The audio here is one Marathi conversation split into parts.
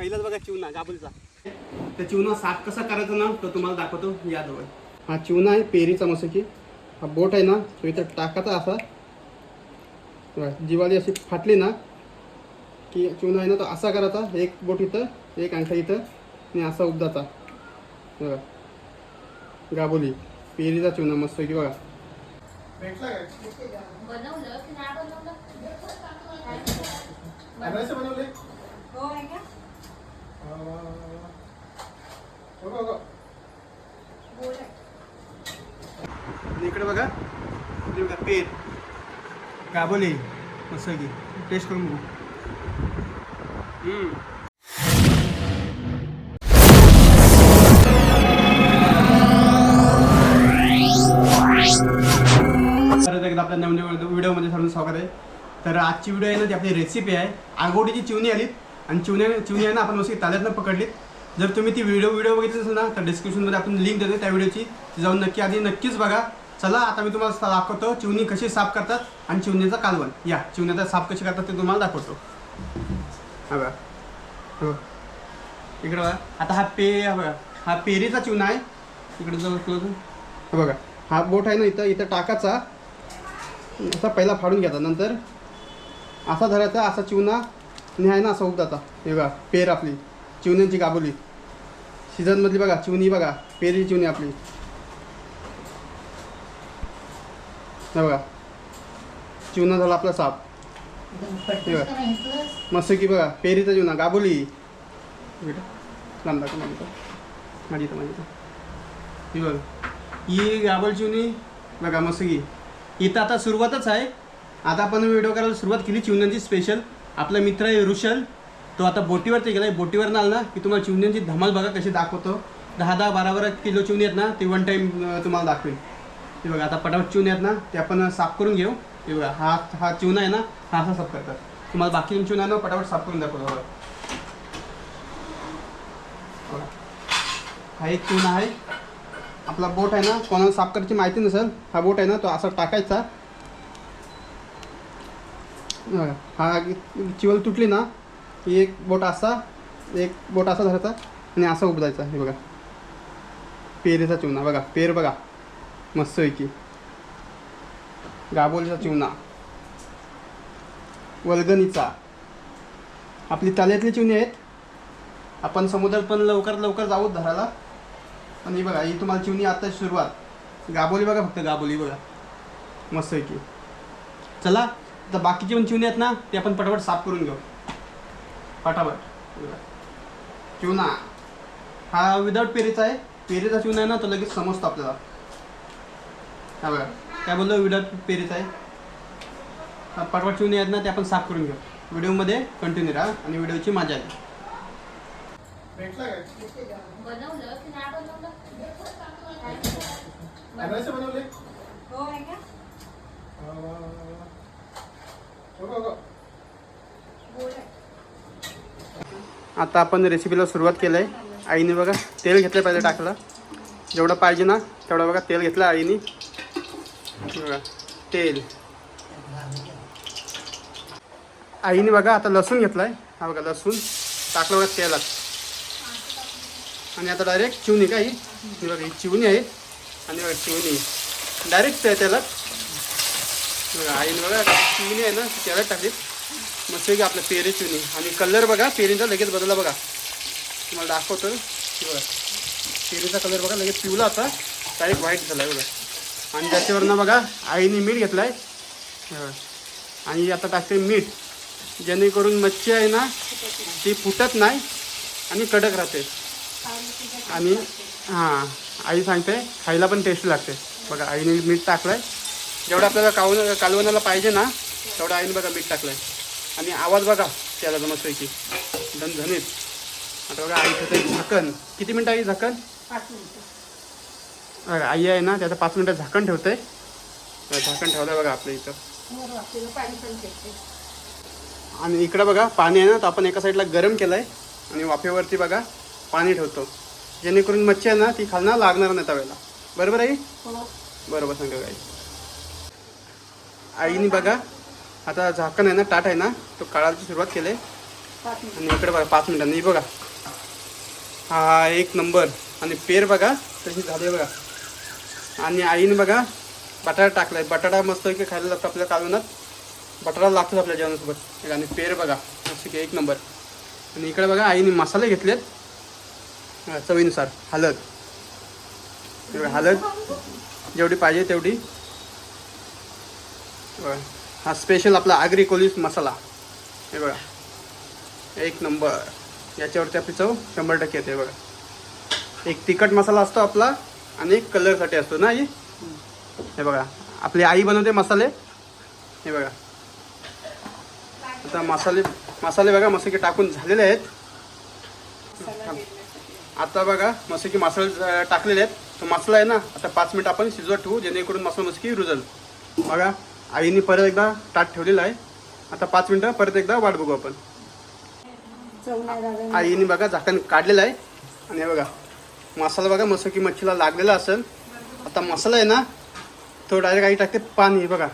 पहिलाच बघा चिवणा गाबुलचा त्या चिवणा साफ कसा करायचा ना तो तुम्हाला दाखवतो या जवळ हा चिवणा आहे पेरीचा मस्त की हा बोट आहे ना तो इथं टाकाचा असा. जिवाली अशी फाटली ना की चिवणा आहे ना तो असा करायचा एक बोट इथं एक अंगठा इथं आणि असा उबदाचा. बघा. गाबोली पेरीचा चिवणा मस्त की बघा. भेटला काय बनवलं की नाही बनवलं आणायचं बनवले हो आहे का गोड आहे. आणि इकडे बघा. इकडे बघा पेर गाबोली मस्त की टेस्ट करून बघू. परत एकदा आपल्या नवीन व्हिडिओमध्ये सर्वांचं स्वागत आहे. तर आजची व्हिडिओ आहे ना ती आपली रेसिपी आहे. आगोडीची चिवणी आलीत. आणि चिवण्या चिवणी आहे ना आपण मस्त ताल्यातनं पकडलीत. जर तुम्ही ती व्हिडिओ व्हिडिओ बघितली असेल ना तर डिस्क्रिप्शनमध्ये आपण लिंक देतो त्या व्हिडिओची ती जाऊन नक्की आधी नक्कीच बघा. चला आता मी तुम्हाला दाखवतो चिवणी कशी साफ करतात आणि चिवण्याचा कालवण. या चिवण्याचा साफ कशी करतात ते तुम्हाला दाखवतो. हा बघा. हो इकडं बघा. आता हा पे हा बघा. हा पेरीचा चिवणा आहे. इकडे जवळ क्लोज हा बघा. हा बोट आहे ना इथं इथं टाकाचा असा पहिला फाडून घ्यायचा. नंतर असा धरायचा असा चिवणा आणि आहे ना असा उगदाचा हे बघा पेर आपली. चिवण्यांची गाबोली. सीझनमधली बघा चिवणी बघा पेरी चिवणी आपली. बघा चिवणा झाला आपला साप. बघा मस्त की बघा पेरीचा चिवणा गाबोली. लांब दाखव माझी इथं. माझी इथं ही बघा ही गाबोल चिवणी बघा मस्त की इथं आता सुरुवातच आहे. आता आपण व्हिडिओ करायला सुरुवात केली चिवण्यांची स्पेशल आपला मित्र आहे ऋषल. तो आता बोटीवरती गेला बोटीवर नाल ना की तुम्हाला चिवण्यांची धमाल बघा कशी दाखवतो. दहा दहा बारा बारा किलो चिवणी आहेत ना ते वन टाईम तुम्हाला दाखवेल ते बघा आता पटापट चिवणी आहेत ना ते आपण साफ करून घेऊ. ते बघा हा हा चिवणा आहे ना हा असा साफ करतात. तुम्हाला बाकी चिवणा आहे ना पटापट साफ करून दाखवतो बघा. हा एक चिवणा आहे. आपला बोट आहे ना कोणाला साफ करायची माहिती नसेल हा बोट आहे ना तो असा टाकायचा. हा चिवल तुटली ना की एक बोट असा एक बोट असा धरायचा आणि असा उबदायचा हे बघा. पेरीचा चिवणा बघा पेर बघा. मस्त आहे की गाबोलीचा चिवणा वर्गणीचा आपली ताल्यातली चिवणी आहेत. आपण समुद्रात पण लवकर लवकर जाऊत धरायला. आणि बघा ही तुम्हाला चिवणी आता सुरुवात. गाबोली बघा फक्त गाबोली बघा. मस्त आहे की चला आता बाकीचे पण चिवणी आहेत ना ते आपण पटापट साफ करून घेऊ. पटापट. चिवणा हा विदाऊट पेरीचा आहे. पेरीचा चिवणा आहे ना तो लगेच समजतो आपल्याला. हा बघा. काय बोललो? विदाऊट पेरीचा आहे. पटपट चिवणी आहेत ना ते आपण साफ करून घेऊ. व्हिडिओमध्ये कंटिन्यू राहा आणि व्हिडिओची मजा आहे भेटला काय? बनवलं की नाही बनवलं? आणायचं बनवले हो आहे का. आता आपण रेसिपीला सुरुवात केलं आहे आईने बघा तेल घेतलं पाहिजे टाकलं. जेवढं पाहिजे ना तेवढं बघा तेल घेतलं आईने. बघा तेल. आईने बघा आता लसूण घेतलं आहे हा बघा लसूण. टाकलं बघा तेलात. आणि आता डायरेक्ट चिवणी का ही? बघा ही चिवणी आहे. आणि बघा चिवणी. डायरेक्ट तेलात. बघा आईने बघा चिवणी आहे ना तेलात टाकली. मस्त की आपलं पेरी चुनी. आणि कलर बघा पेरींचा लगेच बदलला बघा. तुम्हाला दाखवतो. बघा. पेरीचा कलर बघा लगेच पिवला आता. डायरेक्ट व्हाईट झाला आहे बघा. आणि त्याच्यावरनं बघा आईने मीठ घेतलं आहे आणि आता टाकते मीठ. जेणेकरून मच्छी आहे ना ती फुटत नाही आणि कडक राहते. आणि हां आई सांगते खायला पण टेस्ट लागते. बघा आईने मीठ टाकलं आहे जेवढं आपल्याला कावून कालवणाला पाहिजे ना तेवढं आईने बघा मीठ टाकलं आहे आणि आवाज बघा त्याला मस्तपैकी धनधनीत आता बघा आई ठेवते झाकण. किती मिनटं आई झाकण? पाच मिनिटं. बघा आई आहे ना त्याचं पाच मिनटं झाकण ठेवते झाकण ठेवलं बघा आपल्या इथं. आणि इकडं बघा पाणी आहे ना तर आपण एका साईडला गरम केलं आहे आणि वाफेवरती बघा पाणी ठेवतो. जेणेकरून मच्छी आहे ना ती खालना लागणार नाही तव्याला. बरोबर आई हो. बरोबर सांगा आई आईने बघा आता झाकण आहे ना ताट आहे ना तो काढायची सुरुवात केली आणि इकडे बघा पाच मिनिटांनी बघा. हा एक नंबर. आणि पेर बघा तशी झाली बघा. आणि आईने बघा बटाटा टाकलाय. बटाटा मस्त की खायला लागतो आपल्या कालवनात. बटाटा लागतोच आपल्या जेवणासोबत. आणि पेर बघा असं की एक नंबर. आणि इकडे बघा आईने मसाले घेतलेत. चवीनुसार. हलद हलद जेवढी पाहिजे तेवढी. बघा. हा स्पेशल आपला आगरी कोलीस मसाला. हे बघा. एक नंबर याच्यावरती आपली चव शंभर टक्के येते बघा. एक तिखट मसाला असतो आपला आणि एक कलरसाठी असतो ना आई हे बघा. आपली आई बनवते मसाले. हे बघा. आता मसाले मसाले बघा मस्त की टाकून झालेले आहेत. आता बघा मस्त की मसाले टाकलेले आहेत. तो मसाला आहे ना आता पाच मिनिट आपण शिजवत ठेवू जेणेकरून मसाला मस्त की रुजल. बघा. आईने परत एकदा ताट ठेवलेलं आहे. आता पाच मिनिटं परत एकदा वाट बघू आपण. आईने बघा झाकण काढलेलं आहे. आणि हे बघा मसाला बघा मस्त की मच्छीला लागलेला असेल. आता मसाला आहे ना तो डायरेक्ट आई टाकते पाणी बघा.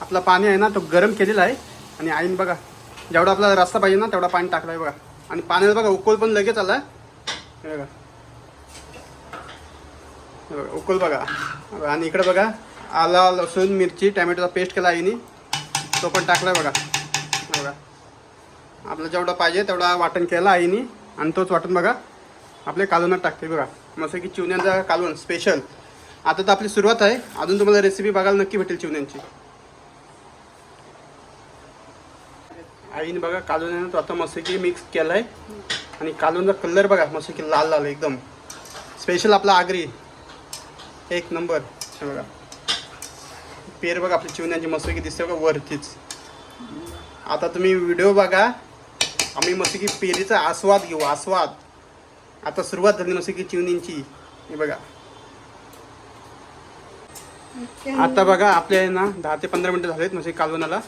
आपला पाणी आहे ना तो गरम केलेला आहे. आणि आईने बघा जेवढा आपला रस्ता पाहिजे ना तेवढा पाणी टाकला आहे बघा. आणि पाण्याला बघा उकल पण लगेच आला. हे बघा. बघा उकल बघा बघा. आणि इकडे बघा आला लसूण मिरची टॅमॅटोचा पेस्ट केला आईने. तो पण टाकला बघा. बघा. आपलं जेवढं पाहिजे तेवढा वाटण केला आईनी आणि तोच वाटण बघा. आपले कालवणात टाकते बघा. मस्त की चिवण्यांचा कालवण स्पेशल आता तर आपली सुरुवात आहे. अजून तुम्हाला रेसिपी बघायला नक्की भेटेल चिवण्यांची. आईने बघा कालवण तो आता मस्त की मिक्स केला आहे आणि कालवणचा कलर बघा मस्त की लाल लाल एकदम. स्पेशल आपला आगरी. एक नंबर हे बघा. पेर बघा आपली चिवण्यांची मस्त की दिसते बघा वरतीच आता तुम्ही व्हिडिओ बघा आम्ही मस्त की पेरीचा आस्वाद घेऊ आस्वाद. आता सुरुवात झाली मस्त की चिवणींची हे बघा. आता बघा आपल्या आहे ना दहा ते पंधरा मिनटं झालेत म्हणजे कालवणाला.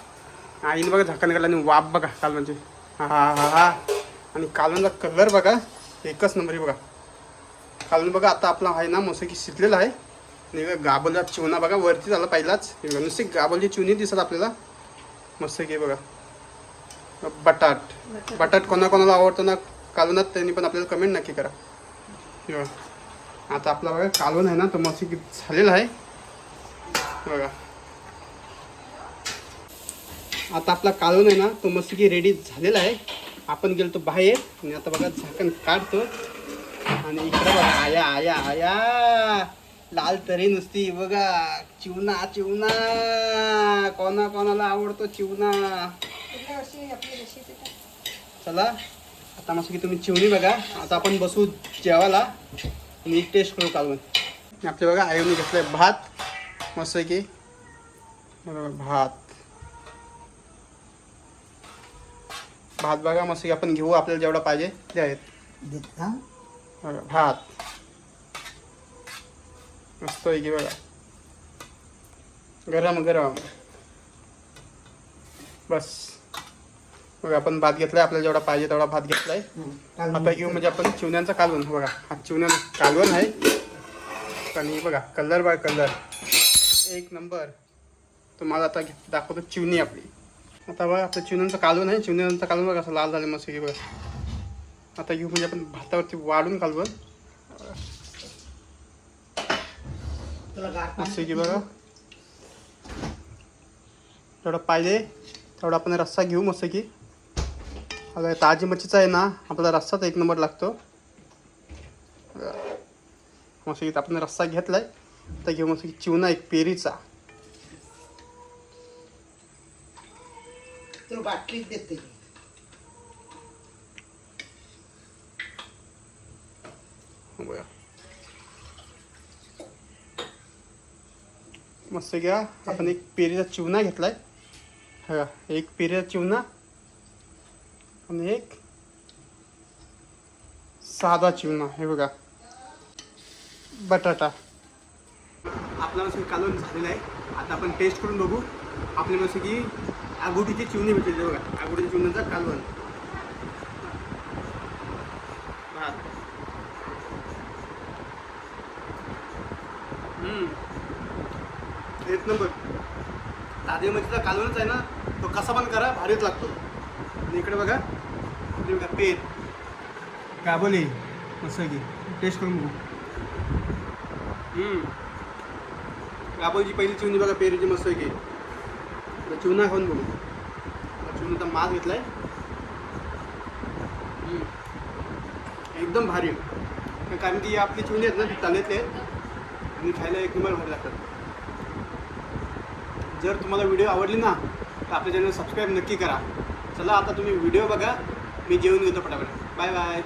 आईने बघा झाकण काढलं आणि वाप बघा कालवणचे. हा हा हा हा. आणि कालवणचा कलर बघा एकच नंबर आहे बघा. कालवण बघा आता आपला आहे ना मस्त की शिजलेला आहे. बघा गाबलचा चिवणा बघा वरती झाला पहिलाच. नुसती गाबलची चिवणी दिसत आपल्याला. मस्त की बघा. बटाट. बटाट. कोणाकोणाला आवडतं ना कालवणात त्यांनी पण आपल्याला कमेंट नक्की करा. आता आपला बघा कालवण आहे ना तो मस्त की झालेला आहे. बघा. आता आपला कालवण आहे ना तो मस्त की रेडी झालेला आहे. आपण गेलो बाहेर आणि आता बघा झाकण काढतो. आणि इकडे बघा आया आया आया. लाल तरी नुसती बघा चिवना चिवना. कोणा कोणाला आवडतो चिवना? चला आता मस्त की तुम्ही चिवणी बघा. आता आपण बसू जेवायला. आणि टेस्ट करू कालवण. आपले बघा आईने घेतलंय भात. मस्त की? बघा भात. भात बघा मस्त की आपण घेऊ आपल्याला जेवढा पाहिजे ते आहेत. भात. मस्त आहे की बघा. गरम गरम. बस. बघा आपण भात घेतलाय आपल्याला जेवढा पाहिजे तेवढा भात घेतलाय. आता घेऊ म्हणजे आपण चिवण्यांचा कालवण बघा. हा चिवण्याचं कालवण आहे. आणि बघा कलर बाय कलर. एक नंबर. तुम्हाला आता दाखवतो चिवणी आपली. आता बघा आपलं चिवण्यांचं कालवण आहे. चिवण्यांचं कालवण बघा असं लाल झालं मस्त की बघा. आता घेऊ म्हणजे आपण भातावरती वाढून कालवण की बघा. जेवढं पाहिजे. तेवढा आपण रस्सा घेऊ मस्त की. अगं ताजी मच्छीचा आहे ना आपला रस्साच एक नंबर लागतो. मस्त की आपण रस्सा घेतलाय तर घेऊ मस्त की चिवणा एक पेरीचा. बाटलीत देते मस्त घ्या. आपण एक पेरीचा चिवणा घेतलाय. हा एक पेरीचा चिवणा आणि एक साधा चिवणा हे बघा. बटाटा. आपला मस्त कालवण झालेला आहे. आता आपण टेस्ट करून बघू. आपल्या मस्त की आगोटीची चिवणी भेटलेली बघा. आगोटीच्या चिवण्याचा कालवण भात हम्म. एक नंबर. ताजे मच्छीचा कालवणच आहे ना तो कसा पण करा भारीच लागतो. आणि इकडे बघा इकडे बघा पेर गाबोले मस्तकी टेस्ट करून बघू. गाबोलीची पहिली चिवणी बघा पेरूची मस्त की चिवणा खाऊन बघू. चिवणीचा मास घेतलाय. एकदम भारी. कारण की आपली चिवणी आहेत ना ती तांदळातली आहेत. आणि खायला एक नंबर भारी लागतात. जर तुम्हाला व्हिडिओ आवडली ना तर आपल्या चॅनल सबस्क्राईब नक्की करा. चला आता तुम्ही व्हिडिओ बघा. मी जेवून घेतो पटापट. Bye bye.